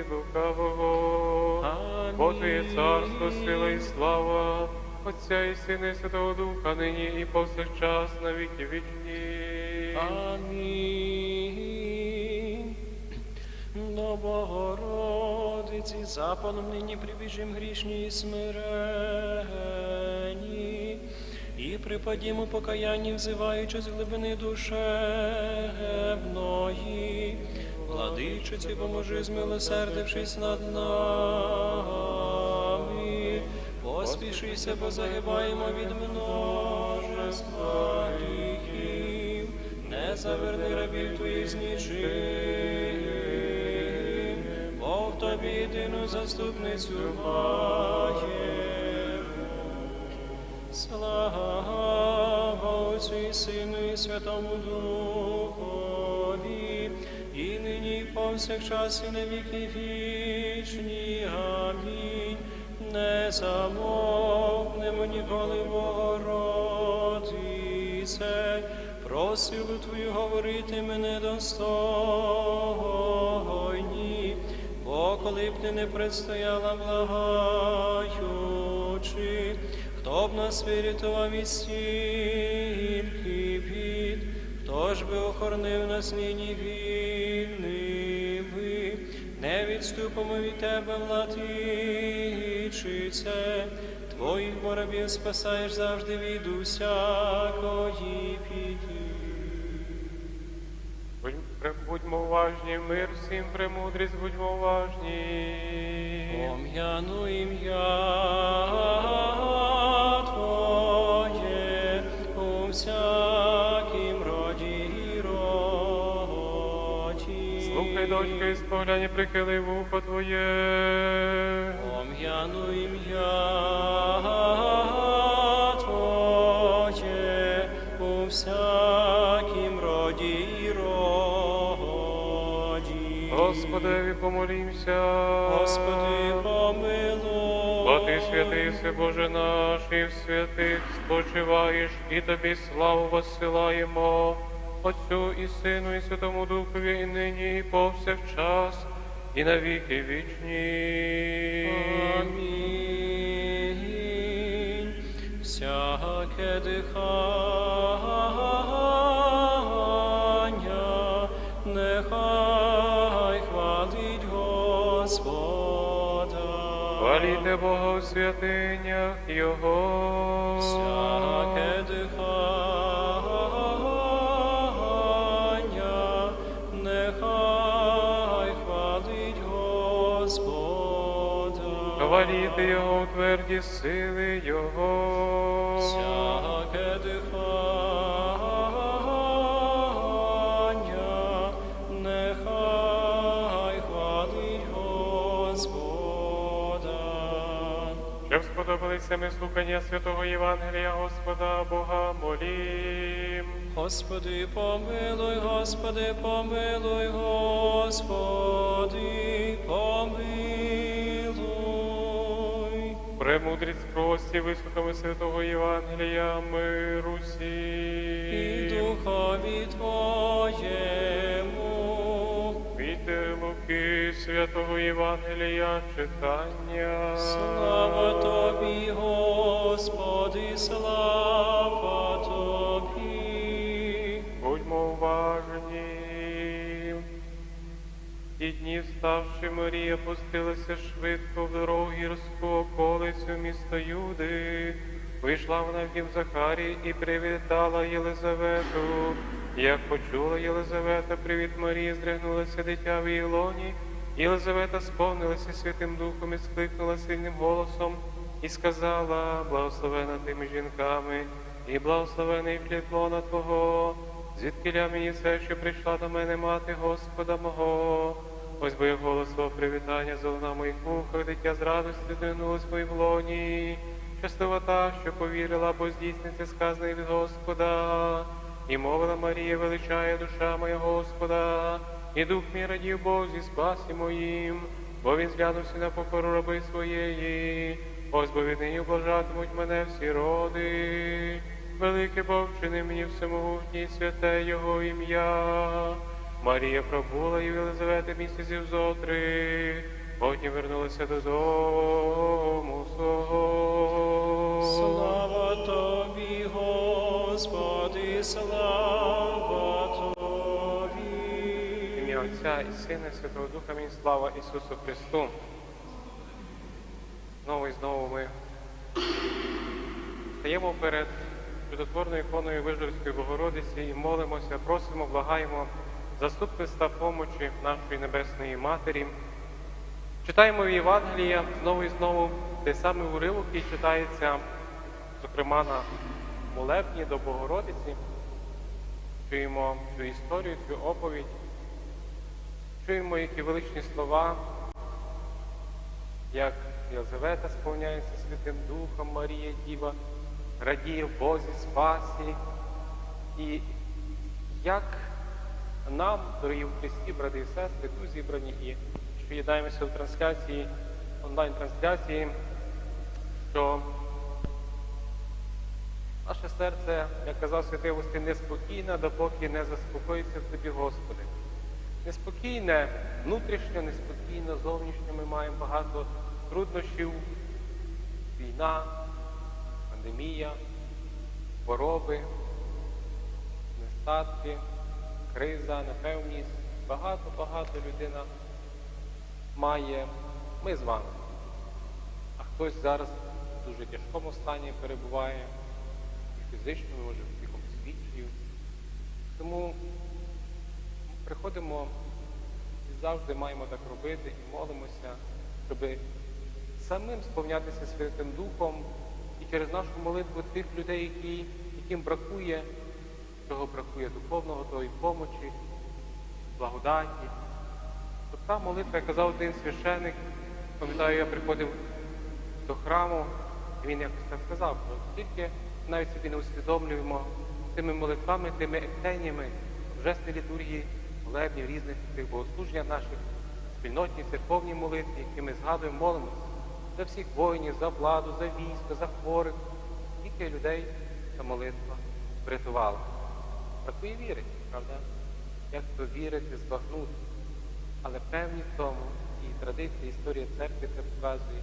від лукавого. Амінь. Бо царство, сила і слава, Отця і Сина і Святого Духа, нині і повсякчас на віки вічні. Амінь. До Богородиці, запалом нині прибіжим грішні і смирені, і припадімо покаянні, взиваючи з глибини душевної. Владичиці, поможи, змилосердившись над нами. Поспішися, бо загибаємо від множества гріхів. Не заверни рабів твоїх з нічим, бо в тобі єдину заступницю маємо. Слава Отцю і Сину і Святому Духові, і нині і повсякчас і на віки вічні. Амінь. Не замовкнемо ніколи, Богородице, про силу Твою говорити мене достойні, бо коли б ти не предстояла благаючи, хто б нас вирятував від стільки хто ж би охоронив нас нині вільними, не відступимо від тебе, владичице, твоїх воробів спасаєш завжди від усякої. Будь- Будьмо уважні, мир всім, премудрість, будьмо уважні. Пом'яну ім'я Твоє у І спогляні, прихили вухо Твоє. Пом'яну ім'я Твоє у всякім роді і роді. Господеві помолімся. Господи, помилуй. Бо ти святий, все Боже наш, і в святих спочиваєш, і тобі славу воссилаємо, Отцю і Сину, і Святому Духові, і нині, і повсякчас, і на віки вічні. Амінь. Всяке дихання нехай хвалить Господа. Хваліте Бога у святинях Його. Всяке Хваліте Його у тверді сили Його. Всяке дихання нехай хвалить Господа. Щоб сподобалися ми слухання святого Євангелія Господа Бога молім. Господи, помилуй, Господи, помилуй, Господи, помилуй. Премудрість прості вислухами святого Євангелія миру І. Духові Твоєму. Від Луки святого Євангелія читання. Слава Тобі, Господи, слава Тобі. Будьмо уважні. Ті дні, вставши, Марія пустилася швидко в дорогу гірську околицю міста Юди. Вийшла вона в дім Захарії і привітала Єлизавету. Як почула Єлизавета, привіт Марії, здригнулося дитя в її лоні. Єлизавета сповнилася Святим Духом і скликнула сильним голосом і сказала, благословена тими жінками, і благословений плід лона Твого, звідкиля мені це, що прийшла до мене мати Господа мого. Ось бо як голос свого привітання золона моїх вухах, дитя з радості звернулось в моїй лоні. Щаслива та, що повірила, бо здійсниться сказане від Господа. І мовила Марія, величає душа моя Господа, і дух мій радів Бозі спасі моїм, бо він зглянувся на покору раби своєї. Ось бо віднині облажатимуть мене всі роди. Велике Бог вчини мені всемогутній святе Його ім'я. Марія пробула і в Єлизавети місяців зотри, потім вернулися додому свого. Слава тобі, Господи, слава тобі. Ім'я Отця і Сина, і Святого Духа, Амінь. слава Ісусу Христу. Знову і знову ми стаємо перед чудотворною іконою Вижгородської Богородиці і молимося, просимо, благаємо заступництва помочі нашої Небесної Матері. Читаємо в Євангелія знову і знову той самий уривок, який читається, зокрема, на молебні до Богородиці. Чуємо цю історію, цю оповідь. Чуємо, які величні слова, як Єлизавета сповняється Святим Духом, Марія Діва, радіє в Бозі спасі. І як нам, дорогі в брати і сестри, тут зібрані і що єднаємося в трансляції, онлайн-трансляції, що наше серце, як казав святий Августин, неспокійне, допоки не заспокоїться в тобі, Господи. Неспокійне внутрішньо, неспокійно зовнішньо. Ми маємо багато труднощів, війна, пандемія, хвороби, нестатки, криза, непевність. Багато-багато людина має. Ми з вами. А хтось зараз в дуже тяжкому стані перебуває, і фізично, може, в якомусь. Тому приходимо і завжди маємо так робити і молимося, щоб самим сповнятися Святим Духом і через нашу молитву тих людей, які, яким бракує, чого бракує духовного, тої помочі, благодаті. То та молитва, як казав один священик, пам'ятаю, я приходив до храму, і він якось так сказав, що тільки навіть собі не усвідомлюємо тими молитвами, тими ектеніями, божественної літургії, молебнів, різних тих богослуження наших, спільнотній церковній молитві, які ми згадуємо, молимося за всіх воїнів, за владу, за військо, за хворих. Скільки людей ця молитва врятувала. Бракує віри, правда? Як то вірити, збагнути. Але певні в тому і традиція, історія церкви це показує.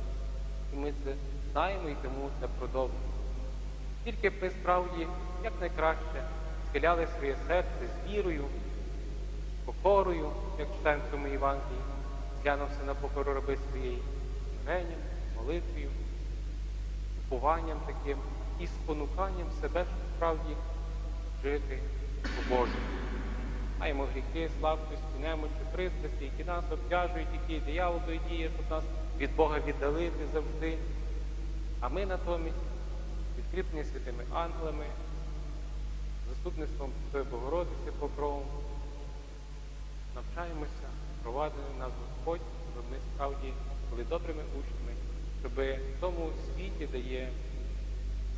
І ми це знаємо і тому це продовжуємо. Тільки б ми справді якнайкраще схиляли своє серце з вірою, покорою, як читаємо в цьому Євангелії, глянувся на покору раби своєї смиренням, молитвою, упованням таким і спонуканням себе, щоб справді жити по Божому. Маємо гріхи, слабкості, немочі, пристрасті, які нас обтяжують, які диявол діє, щоб нас від Бога віддалити завжди. А ми натомість, відкріплені святими ангелами, заступництвом Святої Богородиці покровом, навчаємося, провадити нас Господь, щоб ми справді були добрими учнями, щоб в тому світі, де є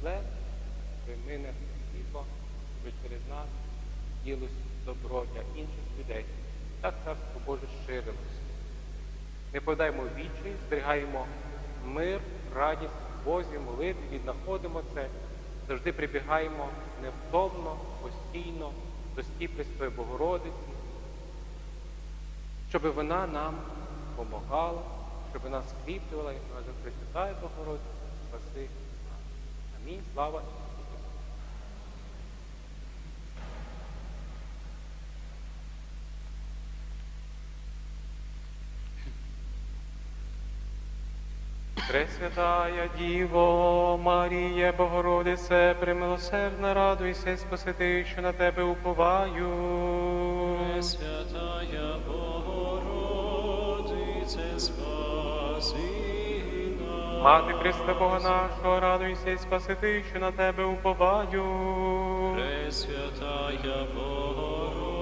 зле, щоб ми не світло, щоб через нас ділось добро для інших людей. Так царство Боже ширилося. Ми подаємо вічі, зберігаємо мир, радість Бозі, молитві, віднаходимо це, завжди прибігаємо невтомно, постійно до стіп Пресвятої Богородиці, щоб вона нам допомагала, щоб нас скріплювала, як каже Пресвятая Богородиця, спаси нас. Амінь. Слава Пресвятая Діво, Марія, Богородице, примилосердна, радуйся, спасити, що на тебе уповаю. Святая Богородице, спаси нас. Мати Христа Бога нашого, радуйся, спасити, що на тебе уповаю. Пресвятая Богородице,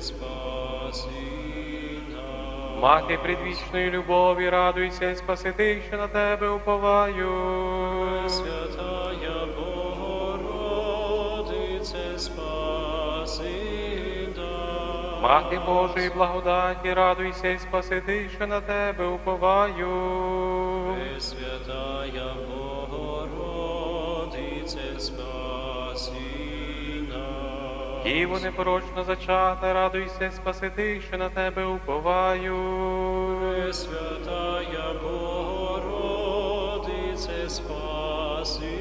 спаси нас. Мати предвічної любові, радуйся, і спасити, що на тебе уповаю. Святая Богородице, спаси нас. Мати Божої благодаті, радуйся, і спасити, що на тебе уповаю. Пресвятая Богородице, спаси. Діво непорочно зачата, радуйся, спасити, що на тебе уповаю. Пресвятая Богородице, спаси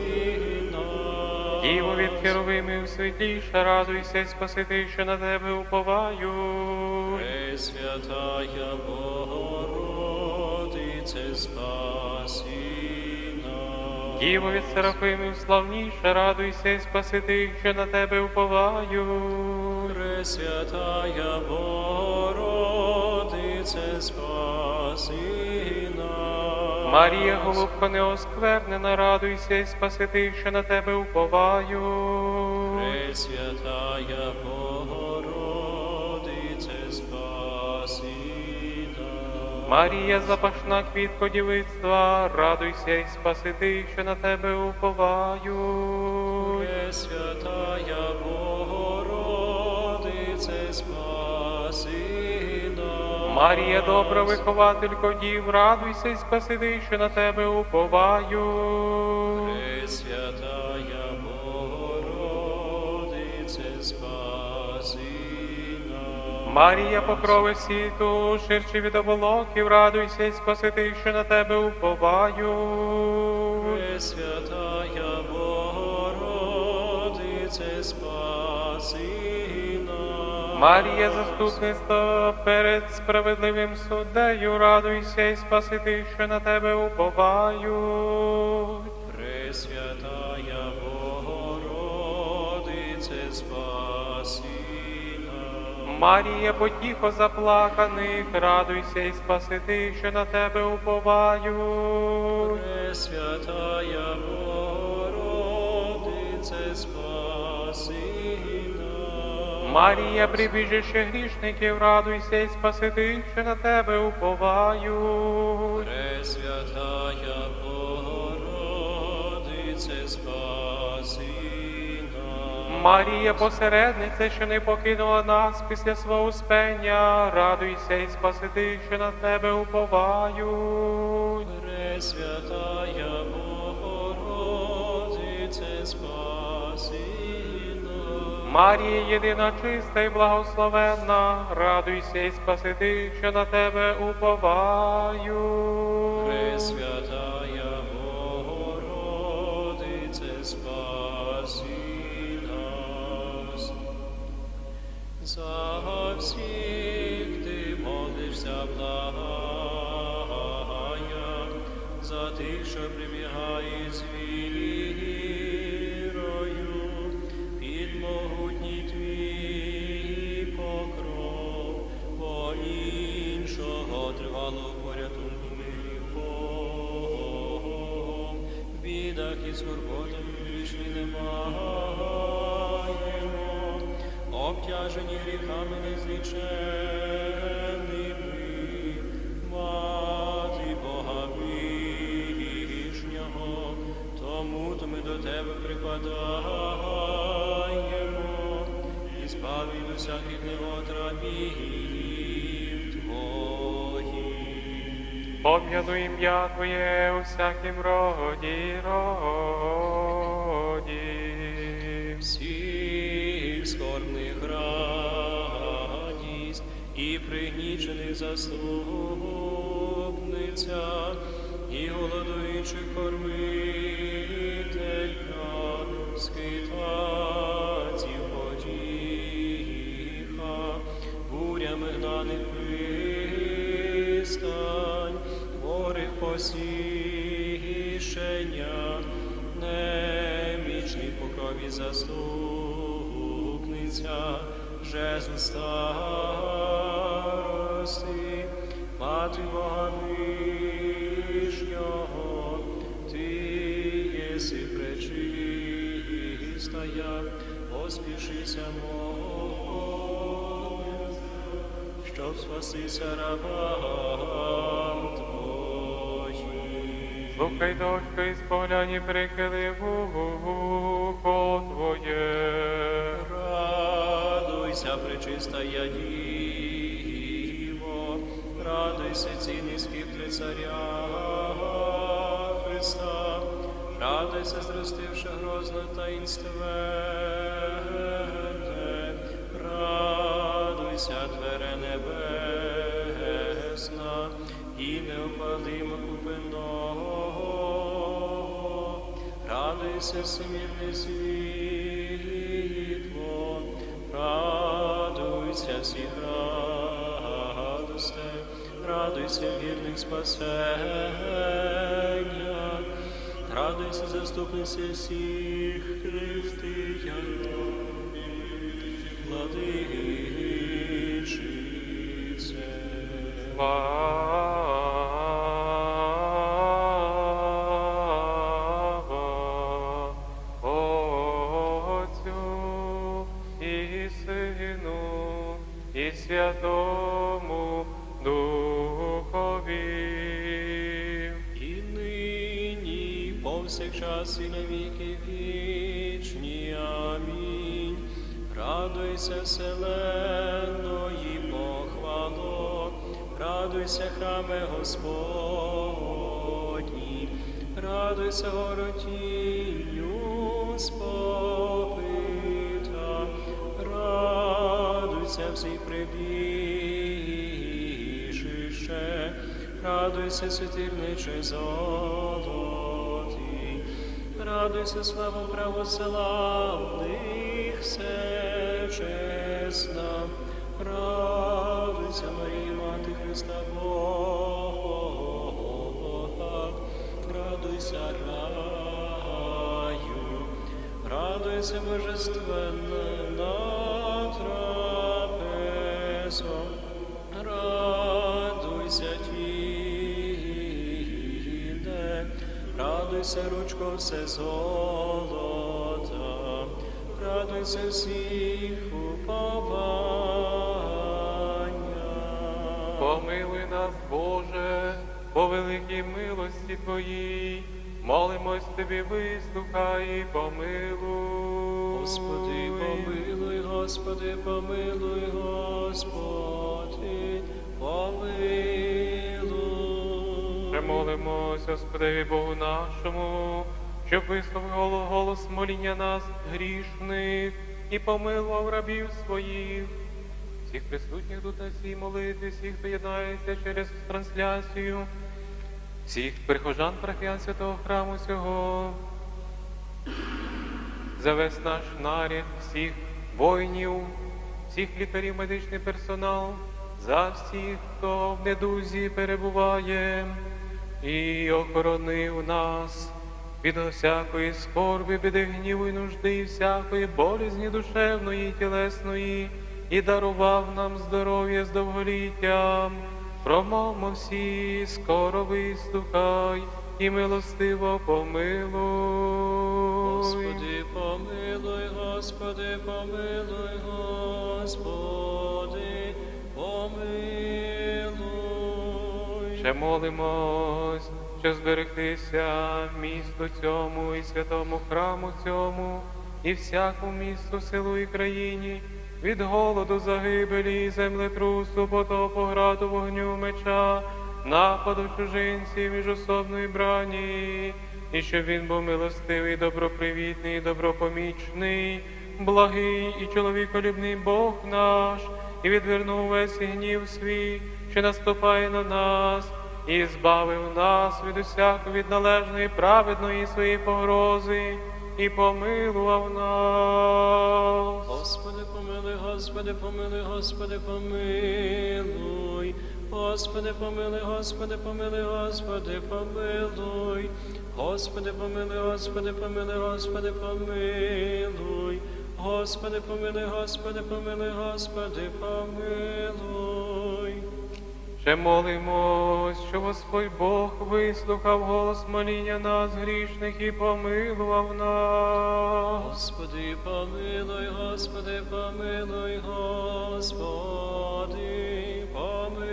нас. Діво від херовимів світліша, радуйся, спасити, що на тебе уповаю. Пресвятая Богородице, спаси нас. Діво від серафимів славніша, радуйся, й спасити, що на тебе уповаю. Пресвятая Богородице, спаси нас. Марія, голубко неосквернена, радуйся, й спасити, що на тебе уповаю. Пресвятая Богородице, Марія, запашна квітко дівицтва, радуйся, й спасити, що на тебе уповаю. Пресвятая Богородице, спаси нас. Марія, добра вихователько дів, радуйся, й спасити, що на тебе уповаю. Пресвятая Марія, покрови світу, ширші від оболоків, радуйся, й спасити, що на тебе уповаю. Пресвятая Богородице, спаси нас. Марія, заступництво перед справедливим суддею, радуйся, й спасити, що на тебе уповаю. Марія, потіхо заплаканих, радуйся, й спасити, що на тебе уповаю. Пресвятая Богородице, спаси нас. Марія, прибіжище грішників, радуйся, й спасити, що на тебе уповаю. Пресвятая Богородице, спаси нас. Марія, посередниця, що не покинула нас після свого успення, радуйся, й спасити, що на тебе уповаю. Пресвятая Богородице, спаси нас. Марія, єдина чиста і благословенна, радуйся, й спасити, що на тебе уповаю. Пресвятая За всіх ти молишся, благая, за тих, що прибігає з вірою, під могутній твій покров, бо іншого тривало порятунку Богом. В і скорботах більше немаємо, обтяжені гріхами незліченними, мати Бога вишнього, тому то ми до тебе припадаємо і збав від усяких невотрабів Твоїх. Пом'яну ім'я Твоє у всякім роді роді. Голодуючих кормителька, скитаців потіха, бурями гнаних пристань, хворих посіщення, немічний покрові заступниця, жезл старости, мати Бога вишнього, пречистая, поспішися молимся, щоб спастися рабам Твоїм. Слухай дочко і спогляні прихили вухо Твоє. Радуйся, пречистая Діво, радуйся, цінний скіптри царя Христа, радуйся, зростивши грозно таїнственне, радуйся, двере небесне, чесна і неопалима купеного. Радуйся, всемірне світло, радуйся радосте, радуйся вірних спасення, радуйся, заступниця всіх християн, владичице. І на віки вічні. Амінь. Радуйся, вселенної похвало, радуйся, храме Господній, радуйся, горотінню сповита, радуйся, всіх прибіжище, радуйся, світильниче золотий, радуйся, слава православних все чесна, радуйся, Марія, Мати Христа Бога, радуйся раю, радуйся божественна трапезо, радуйся, ручко, все золота, радуйся всіх уповання. Помилуй нас, Боже, по великій милості Твоїй, молимось Тобі, вислухай і помилуй. Господи, помилуй, Господи, помилуй, Господи, помилуй. Примолимось, Господеві Богу нашому, щоб висловив голос моління нас грішних і помилував рабів своїх. Всіх присутніх тут на цій молитві, всіх, хто єднається через трансляцію, всіх прихожан парафіян святого храму цього, за весь наш наряд, всіх воїнів, всіх лікарів, медичний персонал, за всіх, хто в недузі перебуває, і охоронив нас від всякої скорби, біди, гніву і нужди, і всякої болізні душевної і тілесної, і дарував нам здоров'я з довголіттям. Промовмо всі, скоро вислухай і милостиво помилуй. Господи, помилуй, Господи, помилуй, Господи, помилуй. Ще молимось, що зберегтися місту цьому і святому храму цьому, і всякому місту, селу і країні, від голоду, загибелі, землетрусу, потопу, граду, вогню, меча, нападу чужинців, міжособної брані, і щоб він був милостивий, добропривітний, добропомічний, благий і чоловіколюбний Бог наш, і відвернув весь гнів свій, що наступає на нас, і збавив нас від усякої від належної праведної своєї погрози, і помилував нас. Господи, помилуй, Господи, помилуй, Господи, помилуй. Господи, помилуй, Господи, помилуй, Господи, помилуй. Господи, помилуй, Господи, помилуй, Господи, помилуй. Господи, помилуй, Господи, помилуй, Господи, помилуй. Ще молимось, що Господь Бог вислухав голос моління нас грішних і помилував нас. Господи, помилуй, Господи, помилуй, Господи, помилуй.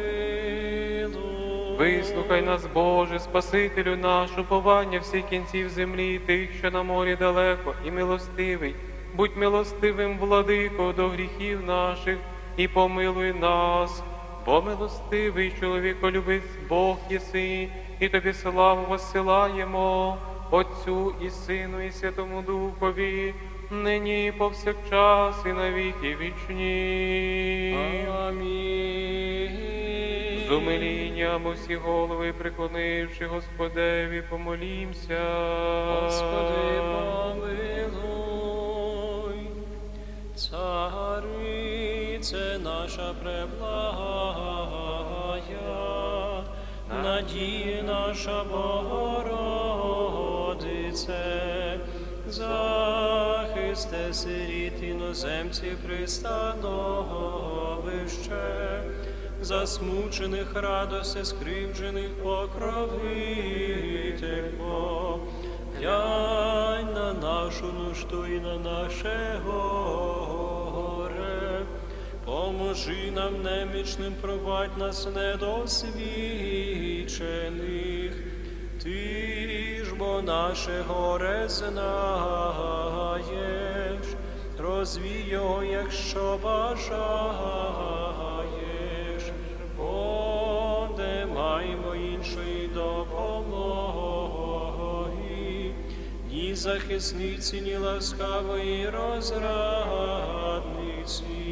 Вислухай нас, Боже, Спасителю наш, уповання всіх кінців землі, тих, що на морі далеко, і милостивий. Будь милостивим, владико, до гріхів наших, і помилуй нас, бо милостивий чоловіколюбець Бог єси, і тобі славу воссилаємо, Отцю і Сину, і Святому Духові, нині і повсякчас, і на віки вічні. Амінь. З умилінням усі голови приклонивши Господеві, помолімся. Господи, помилуй, царице наша преблагая, надія наша Богородице, захисте сиріт іноземців пристановище, засмучених радости, скривджених покровителько, глянь на нашу нужду і на наше горе, поможи нам немічним провадь нас недосвідчених, ти ж бо наше горе знаєш, розвій його, якщо бажаєш, бо не маємо іншої допомоги, ні захисниці, ні ласкавої розрадниці.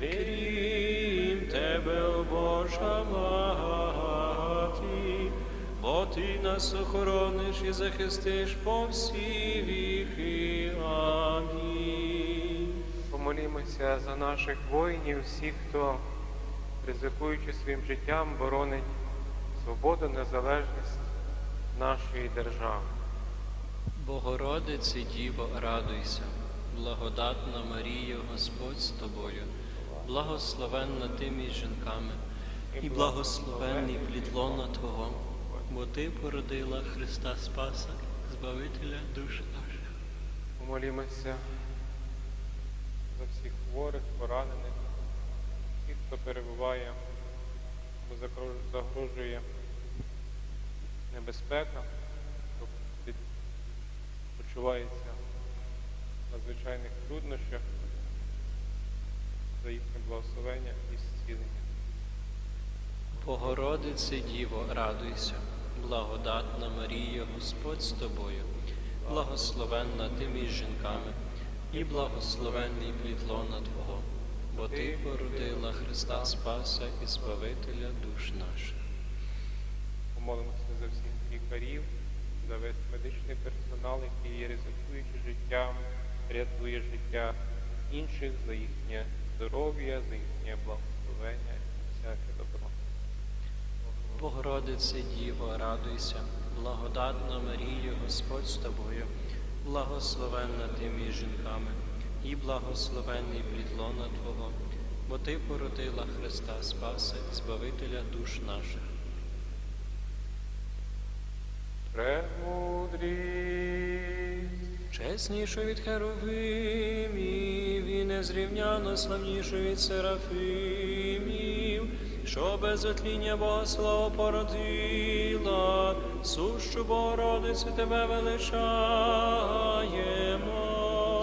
Вірім тебе, о Божа мати, бо ти нас охорониш і захистиш по всі віки. Амінь. Помолімося за наших воїнів, всіх, хто, ризикуючи своїм життям, боронить свободу, незалежність нашої держави. Богородице Діво, радуйся, благодатна Марія, Господь з тобою, благословенна ти між жінками, і благословенний плід лона Твого, бо Ти породила Христа Спаса, Збавителя душ наших. Помолімося за всіх хворих, поранених, всіх, хто перебуває, бо загрожує небезпека, хто почувається в надзвичайних труднощах, за їхнє благословення і зцілення. Богородице Діво, радуйся, благодатна Марія, Господь з тобою, благословенна ти між жінками, і благословенний плід лона Твого, бо Ти породила Христа Спаса і Збавителя душ наших. Помолимося за всіх лікарів, за весь медичний персонал, який, ризикуючи життям, рятує життя інших за їхнє здоров'я, за їхнє благословення і всяке добро. Богородице Діво, радуйся, благодатна Марія, Господь з тобою, благословенна ти між жінками, і благословенний плід лона Твого, бо Ти породила Христа Спаса, і Збавителя душ наших. Премудрість. Чесніше від херовимів незрівняно славніше від серафимів, що без отління Богослава породила, сущу Богородицю тебе величаємо.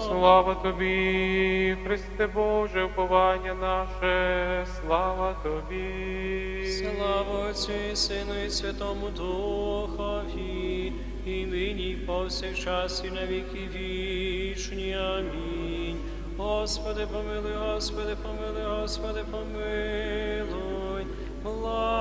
Слава тобі, Христе Боже, уповання наше, слава тобі. Слава Отцю і Сину і Святому Духові, і нині, і повсякчас, і на віки вічні. Амінь. Господи, помилуй, Господи, помилуй, Господи, помилуй, благослови.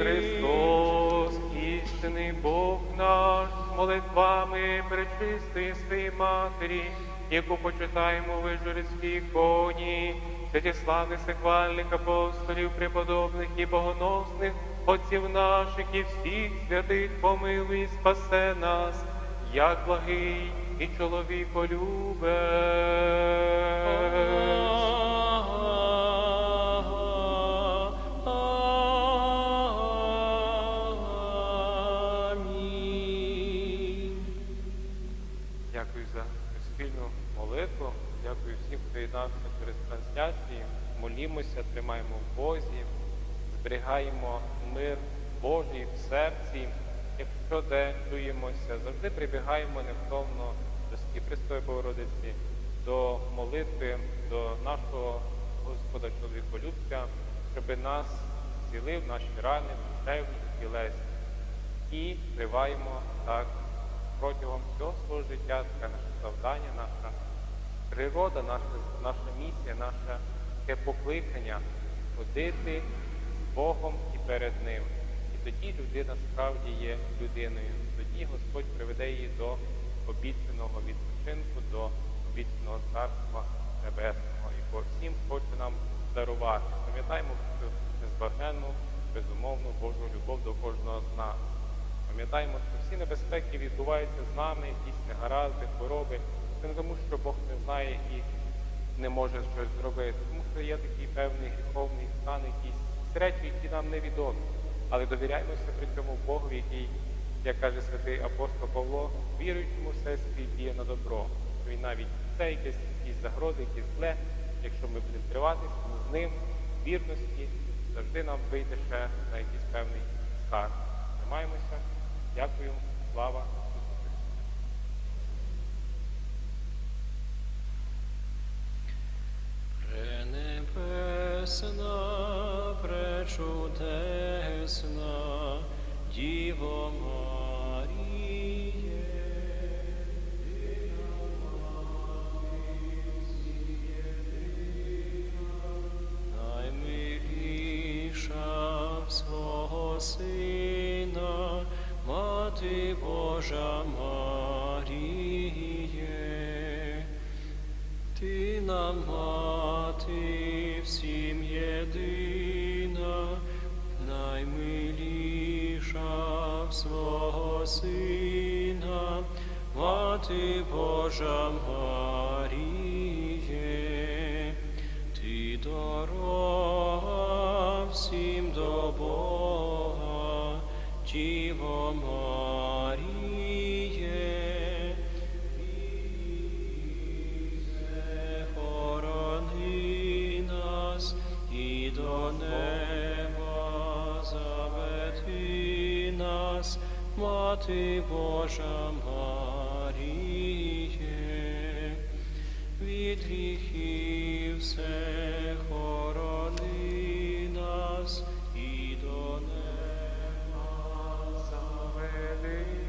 Христос, істинний Бог наш, молитвами пречистої своєї Матері, яку почитаємо в Вижгородській іконі, святіславних сихвальних апостолів, преподобних і богоносних, отців наших і всіх святих помилуй спасе нас, як благий і. Амінь. Дякую за спільну молитву. Дякую всім, хто єднався через трансляції. Молімося, тримаємо в Бозі, зберігаємо мир Божий в серці. Якщо де чуємося, завжди прибігаємо невтомно до стій Престої Богородиці, до молитви, до нашого Господа чоловіколюбця, щоб нас зцілив наші рани, душевні, тілесні і триваємо так протягом всього свого життя. Таке наше завдання, наша природа, наша, наша місія, наша таке покликання ходити з Богом і перед Ним. Тоді людина справді є людиною. Тоді Господь приведе її до обіцяного відпочинку, до обіцяного царства небесного. І по всім хоче нам дарувати. Пам'ятаємо цю незбагненну, безумовну Божу любов до кожного з нас. Пам'ятаємо, що всі небезпеки відбуваються з нами, якісь негаразди, хвороби. Це не тому, що Бог не знає і не може щось зробити, тому що є такий певний гріховний стан, якісь речі, які нам невідомі. Але довіряємося при цьому Богу, який, як каже святий апостол Павло, віруючому все світ діє на добро. Він навіть це якесь якісь загрози, якісь зле, якщо ми будемо триватися з ним, вірності, завжди нам вийде ще на якийсь певний скарб. Тримаємося. Дякую, слава Ісусу Христу. Діво мати Божа Маріє, ти дорога всім до Бога, Діво Маріє, Ісе, хорони нас і до неба заведи нас, Мати Божа Марія. від гріхів все хорони нас і до неба завели.